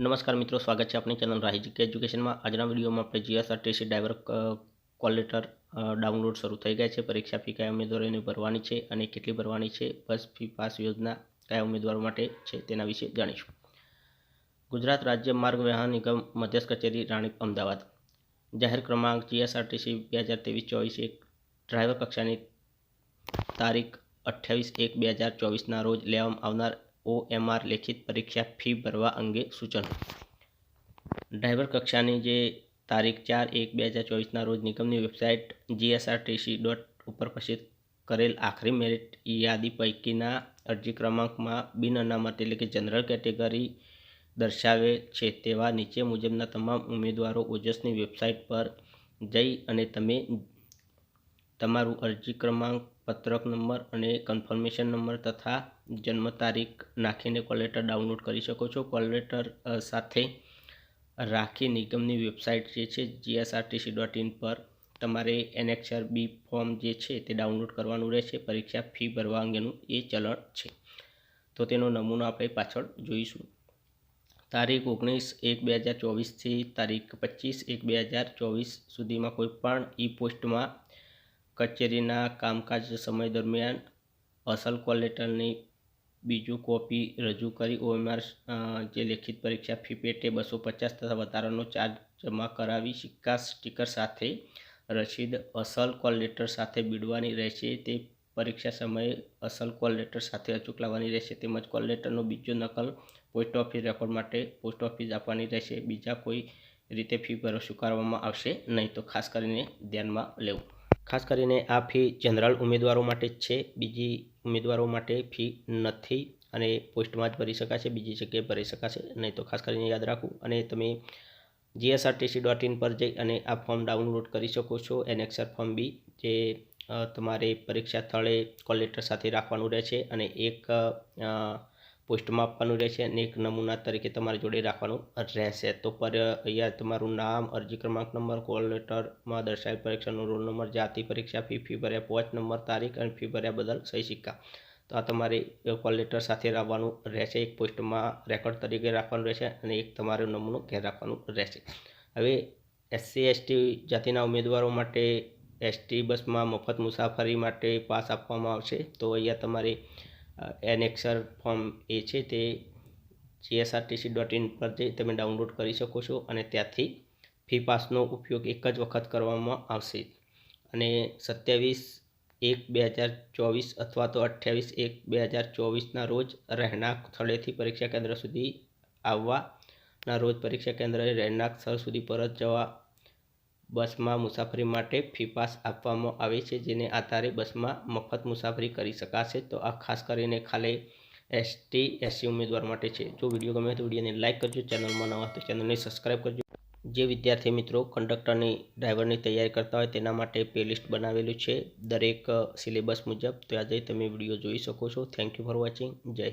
નમસ્કાર મિત્રો, સ્વાગત છે આપણી ચેનલ રાહી કે એજ્યુકેશનમાં. આજના વિડીયોમાં આપણે GSRTC driver call letter download શરૂ થઈ ગયા છે. પરીક્ષા ફી કયા ઉમેદવારોને ભરવાની છે અને કેટલી ભરવાની છે? બસ ફી પાસ યોજના કયા ઉમેદવારો માટે છે તેના વિશે જાણીશું. ગુજરાત રાજ્ય માર્ગ વાહન નિગમ, મધ્યસ્થ કચેરી, રાણીપ, અમદાવાદ. જાહેર ક્રમાંક જીએસઆરટીસી બે હજાર ત્રેવીસ ચોવીસ એક, ડ્રાઈવર કક્ષાની તારીખ અઠ્યાવીસ એક બે હજાર ચોવીસના રોજ લેવામાં આવનાર ઓએમઆર લેખિત પરીક્ષા ફી ભરવા અંગે સૂચન. ડ્રાઈવર કક્ષાની જે તારીખ ચાર એક બે હજાર ચોવીસના રોજ નિગમની વેબસાઇટ જીએસઆરટીસી ડોટ ઉપર પ્રસિદ્ધ કરેલ આખરી મેરિટ યાદી પૈકીના અરજી ક્રમાંકમાં બિન અનામત એટલે કે જનરલ કેટેગરી દર્શાવે છે તેવા નીચે મુજબના તમામ ઉમેદવારો ઓજસની વેબસાઇટ પર જઈ અને તમે તમારું અરજી ક્રમાંક, પત્રક નંબર અને કન્ફર્મેશન નંબર તથા જન્મ તારીખ નાખીને કોલેટર ડાઉનલોડ કરી શકો છો. કોલેટર સાથે રાખી નિગમની વેબસાઇટ જે છે જીએસઆરટીસી ડોટ ઇન પર તમારે એનેક્સર બી ફોર્મ જે છે, તે ડાઉનલોડ કરવાનું રહેશે. પરીક્ષા ફી ભરવા અંગેનું એ ચલણ છે. તો તેનો નમૂનો આપણે પાછળ જોઈશું. તારીખ ઓગણીસ એક બે હજાર ચોવીસથી તારીખ પચીસ એક બે હજાર ચોવીસ સુધીમાં કોઈપણ ઈ પોસ્ટમાં કચેરીના કામકાજ સમય દરમિયાન અસલ કોલ લેટરની બીજું કોપી રજૂ કરી ઓએમઆર જે લેખિત પરીક્ષા ફી પેટે બસો પચાસ તથા વધારાનો ચાર્જ જમા કરાવી સિક્કા સ્ટીકર સાથે રસીદ અસલ કોલ લેટર સાથે બીડવાની રહેશે. તે પરીક્ષા સમયે અસલ કોલ લેટર સાથે અચૂક લાવવાની રહેશે. તેમજ કોલ લેટરનો બીજો નકલ પોસ્ટ ઓફિસ રેકોર્ડ માટે પોસ્ટ ઓફિસ આપવાની રહેશે. બીજા કોઈ રીતે ફી ભરો સ્વીકારવામાં આવશે નહીં તો ખાસ કરીને ધ્યાનમાં લેવું. ખાસ કરીને આ ફી જનરલ ઉમેદવારો માટે જ છે. બીજી ઉમેદવારો માટે ફી નથી અને પોસ્ટમાં જ ભરી શકાશે, બીજી જગ્યાએ ભરી શકાશે. નહીં તો ખાસ કરીને યાદ રાખવું. અને તમે જીએસઆરટીસી ડોટ ઇન પર જઈ અને આ ફોર્મ ડાઉનલોડ કરી શકો છો. એનેક્સર ફોર્મ બી જે તમારે પરીક્ષા સ્થળે કોલેટર સાથે રાખવાનું રહેશે અને એક પોસ્ટમાં આપવાનું રહેશે અને એક નમૂના તરીકે તમારી જોડે રાખવાનું રહેશે. તો પર, અહીંયા તમારું નામ, અરજી ક્રમાંક નંબર, કોલ લેટરમાં દર્શાવેલ પરીક્ષાનો રોલ નંબર, જાતિ પરીક્ષા, ફી ફી ભર્યા પોચ નંબર, તારીખ અને ફી ભર્યા બદલ સહી સિક્કા. તો આ તમારે કોલ લેટર સાથે રાખવાનું રહેશે. એક પોસ્ટમાં રેકોર્ડ તરીકે રાખવાનું રહેશે અને એક તમારો નમૂનો ઘેર રાખવાનું રહેશે. હવે એસસી એસટી જાતિના ઉમેદવારો માટે એસટી બસમાં મફત મુસાફરી માટે પાસ આપવામાં આવશે. તો અહીંયા તમારે એનેક્સર ફોર્મ એ છે તે જીએસઆરટીસી ડોટ ઇન પર જઈ તમે ડાઉનલોડ કરી શકો છો અને ત્યાંથી ફી પાસનો ઉપયોગ એક જ વખત કરવામાં આવશે. અને સત્યાવીસ એક બે હજાર ચોવીસ અથવા તો અઠ્યાવીસ એક બે હજાર ચોવીસના રોજ રહેણાંક સ્થળેથી પરીક્ષા કેન્દ્ર સુધી આવવાના રોજ પરીક્ષા કેન્દ્રએ રહેણાંક સ્થળ સુધી પરત જવા બસમાં મુસાફરી માટે ફી પાસ આપવામાં આવે છે, જેને આધારે બસમાં મફત મુસાફરી કરી શકાશે. તો આ ખાસ કરીને ખાલી એસટી, એસસી ઉમેદવાર માટે છે. જો વીડિયો ગમે તો વિડીયોને લાઇક કરજો, ચેનલમાં નવા તો ચેનલને સબસ્ક્રાઈબ કરજો. જે વિદ્યાર્થી મિત્રો કંડક્ટરની ડ્રાઈવરની તૈયારી કરતા હોય તેના માટે પ્લેલિસ્ટ બનાવેલું છે દરેક સિલેબસ મુજબ. ત્યાં જઈ તમે વીડિયો જોઈ શકો છો. Thank you for watching. જય